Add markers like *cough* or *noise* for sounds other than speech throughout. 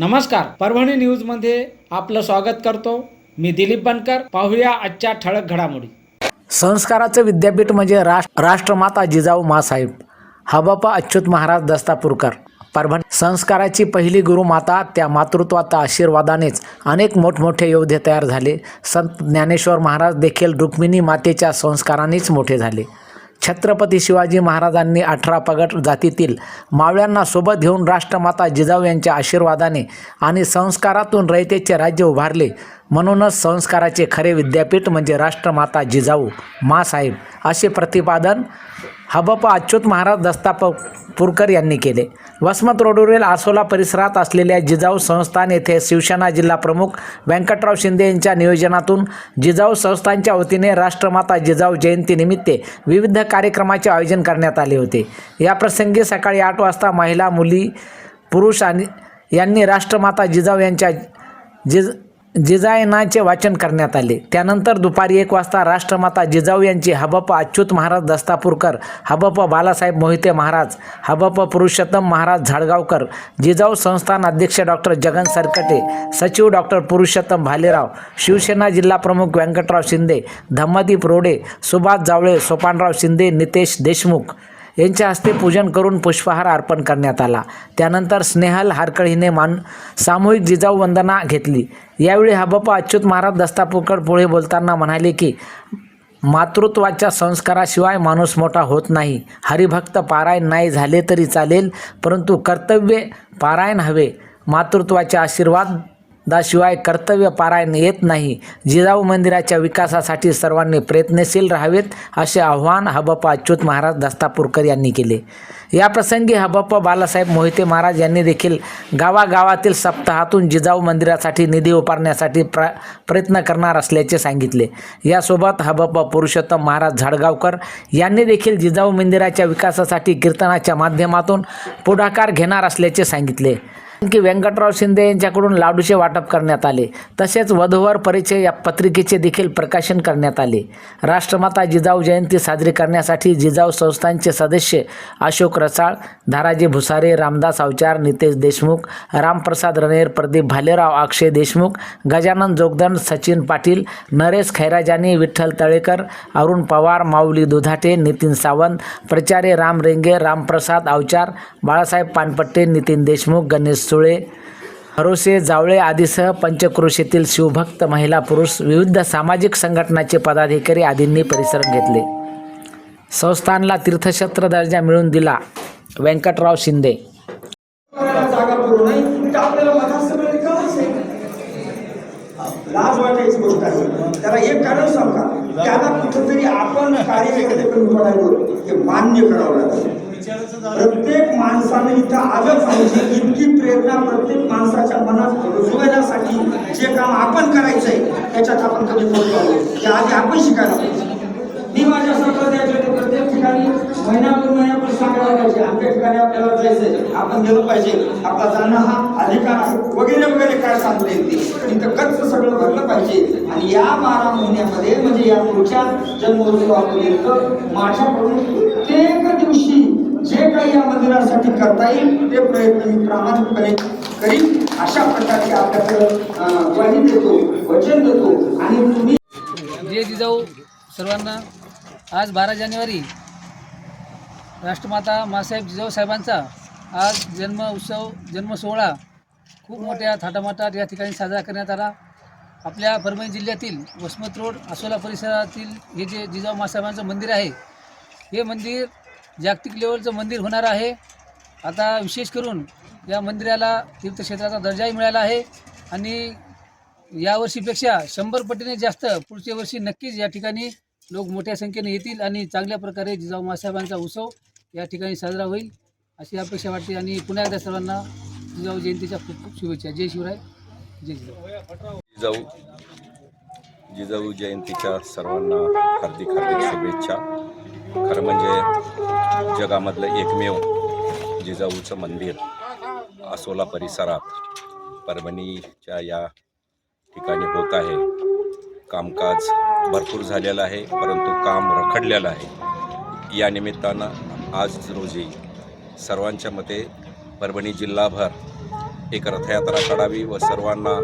नमस्कार परभणी न्यूजमध्ये आपलं स्वागत करतो. मी दिलीप बनकर पाहूया आजच्या ठळक घडामोडी. संस्काराचं विद्यापीठ म्हणजे राष्ट्र राष्ट्रमाता जिजाऊ मासाहेब. हबापा अच्युत महाराज दस्तापूरकर. परभणी संस्काराची पहिली गुरुमाता त्या मातृत्वाच्या आशीर्वादानेच अनेक मोठमोठे योद्धे तयार झाले. संत ज्ञानेश्वर महाराज देखील रुक्मिणी मातेच्या संस्कारानेच मोठे झाले. छत्रपती शिवाजी महाराजांनी अठरा पगट जातीतील मावळ्यांना सोबत घेऊन राष्ट्रमाता जिजाऊ यांच्या आशीर्वादाने आणि संस्कारातून रयतेचे राज्य उभारले. म्हणूनच संस्काराचे खरे विद्यापीठ म्हणजे राष्ट्रमाता जिजाऊ मासाहेब असे प्रतिपादन हबप अच्युत महाराज दस्तापूरकर यांनी केले. वसमत रोडवरील आसोला परिसरात असलेल्या जिजाऊ संस्थान येथे शिवसेना जिल्हा प्रमुख व्यंकटराव शिंदे यांच्या नियोजनातून जिजाऊ संस्थांच्या वतीने राष्ट्रमाता जिजाऊ जयंतीनिमित्त विविध कार्यक्रमाचे आयोजन करण्यात आले होते. या प्रसंगी सकाळी आठ वाजता महिला मुली पुरुष आणि यांनी राष्ट्रमाता जिजाऊ यांच्या जिज जिजायनाचे वाचन करण्यात आले. त्यानंतर दुपारी एक वाजता राष्ट्रमाता जिजाऊ यांची हबप अच्युत महाराज दस्तापूरकर हबप बालासाहेब मोहिते महाराज हबप पुरुषोत्तम महाराज झाडगावकर जिजाऊ संस्थान अध्यक्ष डॉक्टर जगन सरकटे सचिव डॉक्टर पुरुषोत्तम भालेराव शिवसेना जिल्हा प्रमुख व्यंकटराव शिंदे धम्मदीप रोडे सुभाष जावळे सोपानराव शिंदे नितेश देशमुख यांच्या हस्ते पूजन करून पुष्पहार अर्पण करण्यात आला. त्यानंतर स्नेहल हारकळीने मान सामूहिक जिजाऊ वंदना घेतली. यावेळी हबप्पा अच्युत महाराज दस्तापूरकर पुढे बोलताना म्हणाले की मातृत्वाच्या संस्काराशिवाय माणूस मोठा होत नाही. हरिभक्त पारायण नाही झाले तरी चालेल परंतु कर्तव्य पारायण हवे. मातृत्वाचे आशीर्वाद दाशिवाय कर्तव्य पारायण येत नाही. जिजाऊ मंदिराच्या विकासासाठी सर्वांनी प्रयत्नशील राहावेत असे आव्हान हबप्पा अच्युत महाराज दस्तापूरकर यांनी केले. या प्रसंगी हबप्पा बालासाहेब मोहिते महाराज यांनी देखील गावागावातील सप्ताहातून जिजाऊ मंदिरासाठी निधी उभारण्यासाठी प्र प्रयत्न करणार असल्याचे सांगितले. यासोबत हबप्पा पुरुषोत्तम महाराज झाडगावकर यांनी देखील जिजाऊ मंदिराच्या विकासासाठी कीर्तनाच्या माध्यमातून पुढाकार घेणार असल्याचे सांगितले. की व्यंकटराव शिंदे यांच्याकडून लाडूचे वाटप करण्यात आले. तसेच वधूवर परिचय या पत्रिकेचे देखील प्रकाशन करण्यात आले. राष्ट्रमाता जिजाऊ जयंती साजरी करण्यासाठी जिजाऊ संस्थांचे सदस्य अशोक रसाळ धाराजी भुसारे रामदास अवचार नितेश देशमुख रामप्रसाद रणेर प्रदीप भालेराव अक्षय देशमुख गजानन जोगदन सचिन पाटील नरेश खैराजानी विठ्ठल तळेकर अरुण पवार माऊली दुधाटे नितीन सावंत प्रचारे राम रेंगे रामप्रसाद अवचार बाळासाहेब पानपट्टे नितीन देशमुख गणेश सुळे हरोसे जावळे आदीसह पंचक्रोशीतील शिवभक्त महिला पुरुष विविध सामाजिक संघटनाचे पदाधिकारी आदींनी परिसर घेतले. संस्थानला तीर्थक्षेत्र दर्जा मिळवून दिला. व्यंकटराव शिंदे. लाज वाटायची गोष्ट आहे त्याला एक कारण सांगा. त्याला कुठंतरी आपण कार्य कमी पडायलो हे मान्य करावं लागतं प्रत्येक माणसानं इथं आलं पाहिजे. इतकी प्रेरणा प्रत्येक माणसाच्या मनात रुजवण्यासाठी जे काम आपण करायचंय त्याच्यात आपण कधी पडतो ते आधी आपण शिकायला पाहिजे. मी माझ्या संप्रदायाच्या प्रत्येक ठिकाणी महिन्यातून महिन्यातून सांगायला पाहिजे. आमच्या ठिकाणी आपल्याला जायचंय. आपण गेलो पाहिजे. आपला जाणं हा अधिकार आहे. वगैरे वगैरे काय सांगता येते कच्च सगळं भरलं पाहिजे. आणि या बारा महिन्यामध्ये म्हणजे या पुढच्या जन्मोत्सवापर्यंत माझ्याकडून प्रत्येक दिवशी काही करता येईल ते प्रयत्न मी प्रामाणिकपणे करीन. अशा प्रकारचे आपल्याकडं देतो वचन देतो. आणि तुम्ही जे जिजाऊ सर्वांना. आज बारा जानेवारी. राष्ट्रमाता मासाहेब जिजाऊ साहेबांचा आज जन्म उत्सव जन्म सोहळा खूप मोठ्या थाटामाटात या ठिकाणी साजरा करण्यात आला. आपल्या परभणी जिल्ह्यातील वसमत रोड असोला परिसरातील हे जे जिजाऊ मासाहेबांचं मंदिर आहे हे मंदिर जागतिक लेवलचं मंदिर होणार आहे. आता विशेष करून या मंदिराला तीर्थक्षेत्राचा दर्जाही मिळाला आहे. आणि यावर्षीपेक्षा शंभर पटीने जास्त पुढच्या वर्षी नक्कीच या ठिकाणी लोक मोठ्या संख्येने येतील आणि चांगल्या प्रकारे जिजाऊ मासाहेबांचा उत्सव या ठिकाणी साजरा होईल. अशी अपेक्षा वाटते आणि पुन्हा एकदा सर्वांना जिजाऊ जयंतीच्या खूप खूप शुभेच्छा. जय शिवराय. जय जिजाऊ. जिजाऊ जिजाऊ जयंतीच्या सर्वांना हार्दिक हार्दिक शुभेच्छा. खरं म्हणजे जगामधलं एकमेव जिजाऊचं मंदिर असोला परिसरात परभणीच्या या ठिकाणी होत आहे. कामकाज भरपूर झालेलं आहे परंतु काम रखडलेलं आहे. या निमित्तानं आज रोजी सर्वांच्या मते परभणी जिल्हाभर एक रथयात्रा काढावी व सर्वांना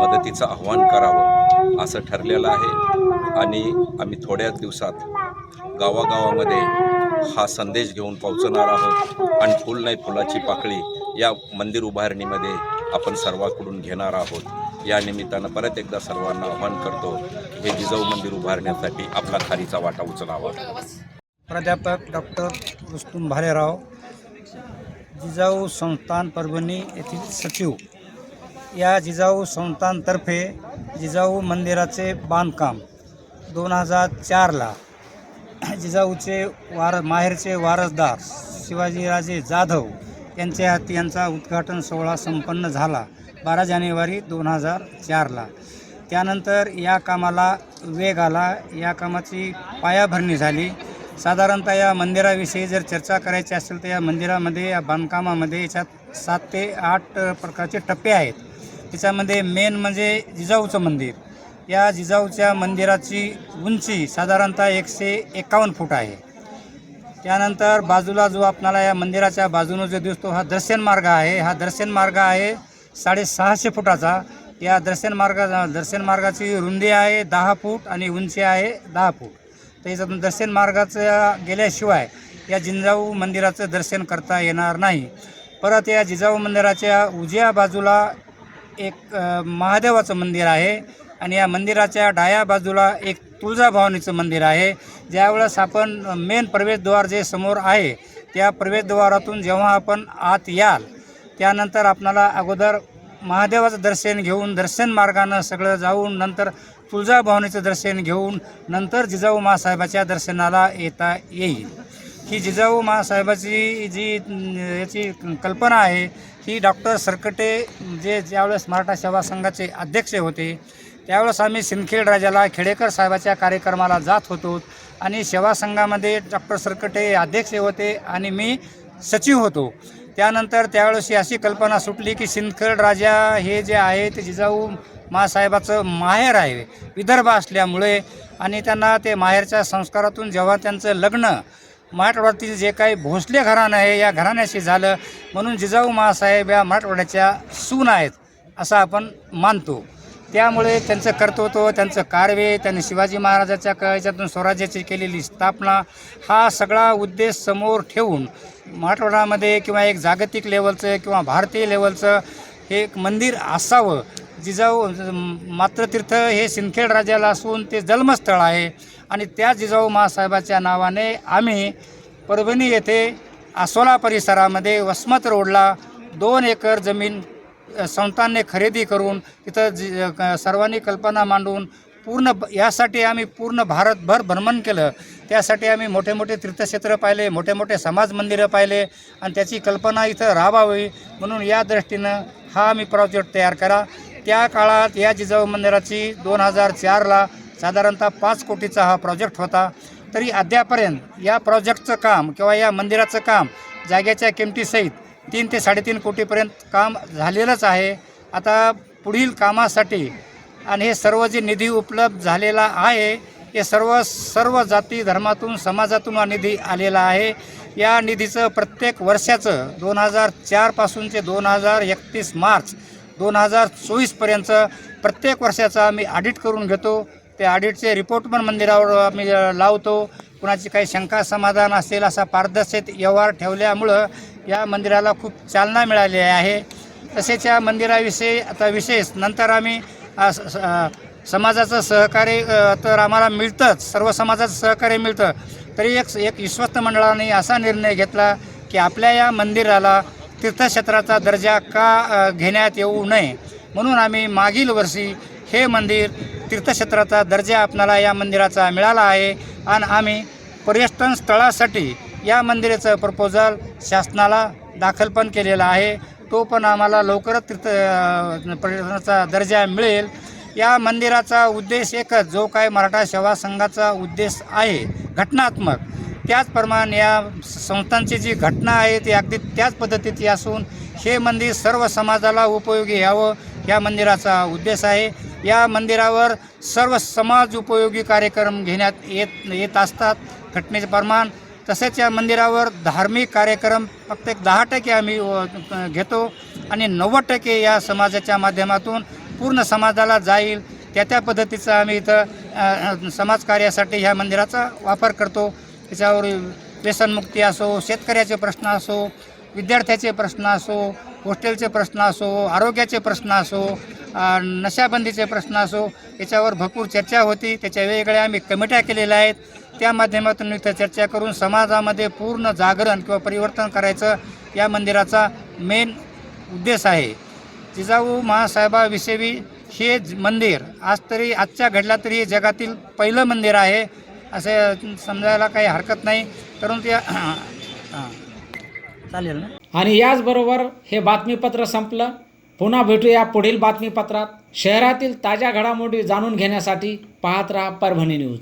मदतीचं आव्हान करावं असं ठरलेलं आहे. आणि आम्ही थोड्याच दिवसात गावागावामध्ये हा संदेश घेऊन पोहोचणार आहोत. आणि फुल नाही फुलाची पाकळी या मंदिर उभारणीमध्ये आपण सर्वांकडून घेणार आहोत. या निमित्तानं परत एकदा सर्वांना आव्हान करतो हे जिजाऊ मंदिर उभारण्यासाठी आपला खारीचा वाटा उचलावा. प्राध्यापक डॉक्टर रुस्तुम भालेराव जिजाऊ संस्थान परभणी येथील सचिव. या जिजाऊ संस्थानतर्फे जिजाऊ मंदिराचे बांधकाम दोन हजार चारला *clears throat* जिजाऊचे वार माहेरचे वारसदार शिवाजीराजे जाधव यांच्या हाती यांचा उद्घाटन सोहळा संपन्न झाला बारा जानेवारी दोन हजार चारला. त्यानंतर या कामाला वेग आला. या कामाची पायाभरणी झाली. साधारणतः या मंदिराविषयी जर चर्चा करायची असेल तर या मंदिरामध्ये या बांधकामामध्ये याच्यात सात ते आठ प्रकारचे टप्पे आहेत. त्याच्यामध्ये मेन म्हणजे जिजाऊचं मंदिर. या जिजाऊच्या मंदिराची उंची साधारणतः एकशे एकावन्न फूट आहे. त्यानंतर बाजूला जो आपणाला या मंदिराच्या बाजूनं जो दिसतो हा दर्शन मार्ग आहे. हा दर्शन मार्ग आहे साडेसहाशे फुटाचा. या दर्शन मार्ग दर्शन मार्गाची रुंदी आहे दहा फूट आणि उंची आहे दहा फूट. तर याच्यातून दर्शन मार्गाचं गेल्याशिवाय या जिजाऊ मंदिराचं दर्शन करता येणार नाही. परत या जिजाऊ मंदिराच्या उजव्या बाजूला एक महादेवाचं मंदिर आहे. आणि या मंदिराच्या डाव्या बाजूला एक तुळजाभवानीचं मंदिर आहे. ज्यावेळेस आपण मेन प्रवेशद्वार जे समोर आहे त्या प्रवेशद्वारातून जेव्हा आपण आत याल त्यानंतर आपणाला अगोदर महादेवाचं दर्शन घेऊन दर्शन मार्गानं सगळं जाऊन नंतर तुळजाभवानीचं दर्शन घेऊन नंतर जिजाऊ मासाहेबाच्या दर्शनाला येता येईल. ही जिजाऊ मासाहेबाची जी याची कल्पना आहे ही डॉक्टर सरकटे जे ज्यावेळेस मराठा सेवा संघाचे अध्यक्ष होते त्यावेळेस आम्ही सिंदखेड राजाला खेडेकर साहेबाच्या कार्यक्रमाला जात होतो आणि सेवा संघामध्ये डॉक्टर सरकटे अध्यक्ष होते आणि मी सचिव होतो. त्यानंतर त्यावेळेस अशी कल्पना सुटली की सिंदखेड राजा हे जे आहे ते जिजाऊ मासाहेबाचं माहेर आहे विदर्भ असल्यामुळे आणि त्यांना ते माहेरच्या संस्कारातून जेव्हा त्यांचं लग्न मराठवाड्यातील जे काही भोसले घराणं आहे या घराण्याशी झालं म्हणून जिजाऊ मासाहेब या मराठवाड्याच्या सून आहेत असं आपण मानतो. त्यामुळे त्यांचं कर्तृत्व त्यांचं कार्य त्यांनी शिवाजी महाराजाच्या याच्यातून स्वराज्याची केलेली स्थापना हा सगळा उद्देश समोर ठेवून मराठवाड्यामध्ये किंवा एक जागतिक लेवलचं किंवा भारतीय लेवलचं हे एक मंदिर असावं जिजाऊ मात्रतीर्थ हे सिंदखेड राजाला असून ते जन्मस्थळ आहे. आणि त्या जिजाऊ मासाहेबाच्या नावाने आम्ही परभणी येथे आसोला परिसरामध्ये वसमत रोडला दोन एकर जमीन संस्थांनी खरेदी करून तिथं जी क- सर्वांनी कल्पना मांडून पूर्ण यासाठी आम्ही पूर्ण भारतभर भ्रमण केलं. त्यासाठी आम्ही मोठे मोठे तीर्थक्षेत्र पाहिले मोठे मोठे समाज मंदिरं पाहिले आणि त्याची कल्पना इथं राबावी म्हणून या दृष्टीनं हा आम्ही प्रोजेक्ट तयार करा. त्या काळात या जिजाऊ मंदिराची दोन हजार चारला साधारणतः पाच कोटीचा हा प्रोजेक्ट होता. तरी अद्यापर्यंत या प्रोजेक्टचं काम किंवा या मंदिराचं काम जागेच्या किमतीसहित तीन ते साडेतीन कोटीपर्यंत काम झालेलंच आहे. आता पुढील कामासाठी आणि हे सर्व जे निधी उपलब्ध झालेला आहे हे सर्व सर्व जाती धर्मातून समाजातून हा निधी आलेला आहे. या निधीचं प्रत्येक वर्षाचं दोन हजार चारपासूनचे दोन हजार एकतीस मार्च दोन हजार चोवीसपर्यंत प्रत्येक वर्षाचं आम्ही ऑडिट करून घेतो. ते ऑडिटचे रिपोर्ट पण मंदिरावर आम्ही लावतो. कुणाची काही शंका समाधान असेल असा पारदर्शक व्यवहार ठेवल्यामुळं या मंदिराला खूप चालना मिळाली आहे. तसेच या मंदिराविषयी आता विशेष नंतर आम्ही समाजाचं सहकार्य तर आम्हाला मिळतंच सर्व समाजाचं सहकार्य मिळतं. तरी एक एक विश्वस्त मंडळाने असा निर्णय घेतला की आपल्या या मंदिराला तीर्थक्षेत्राचा दर्जा का घेण्यात येऊ नये. म्हणून आम्ही मागील वर्षी हे मंदिर तीर्थक्षेत्राचा दर्जा आपणाला या मंदिराचा मिळाला आहे. आणि आम्ही पर्यटन स्थळासाठी या मंदिराचं प्रपोजल शासनाला दाखल पण केलेला आहे. तो पण आम्हाला लवकरच तीर्थ पर्यटनाचा दर्जा मिळेल. या मंदिराचा उद्देश एकच जो काय मराठा सेवा संघाचा उद्देश आहे घटनात्मक. त्याचप्रमाणे या संस्थांची जी घटना आहे ती अगदी त्याच पद्धतीची असून हे मंदिर सर्व समाजाला उपयोगी यावं या मंदिराचा उद्देश आहे. या मंदिरावर सर्व समाज उपयोगी कार्यक्रम घेण्यात येत येत असतात. घटनेचे प्रमाण तसेच या मंदिरावर धार्मिक कार्यक्रम फक्त एक दहा टक्के आम्ही घेतो आणि नव्वद टक्के या समाजाच्या माध्यमातून पूर्ण समाजाला जाईल. त्या त्या पद्धतीचं आम्ही इथं समाजकार्यासाठी ह्या मंदिराचा वापर करतो. त्याच्यावर व्यसनमुक्ती असो शेतकऱ्याचे प्रश्न असो विद्यार्थ्याचे प्रश्न असो हॉस्टेलचे प्रश्न असो आरोग्याचे प्रश्न असो नशाबंदीचे प्रश्न असो याच्यावर भरपूर चर्चा होती. त्याच्या वेगवेगळ्या आम्ही कमिट्या केलेल्या आहेत. त्या माध्यमातून इथं चर्चा करून समाजामध्ये पूर्ण जागरण किंवा परिवर्तन करायचं या मंदिराचा मेन उद्देश आहे. जिजाऊ महासाहेबाविषयी हे ज- मंदिर आज तरी आजच्या घडला तरी हे जगातील पहिलं मंदिर आहे असे समजायला काही हरकत नाही. परंतु या चालेल ना? आणि याचबरोबर हे बातमीपत्र संपलं. पुन्हा भेटूया पुढील बातमीपत्रात. शहरातील ताज्या घडामोडी जाणून घेण्यासाठी पाहत राहा परभणी न्यूज.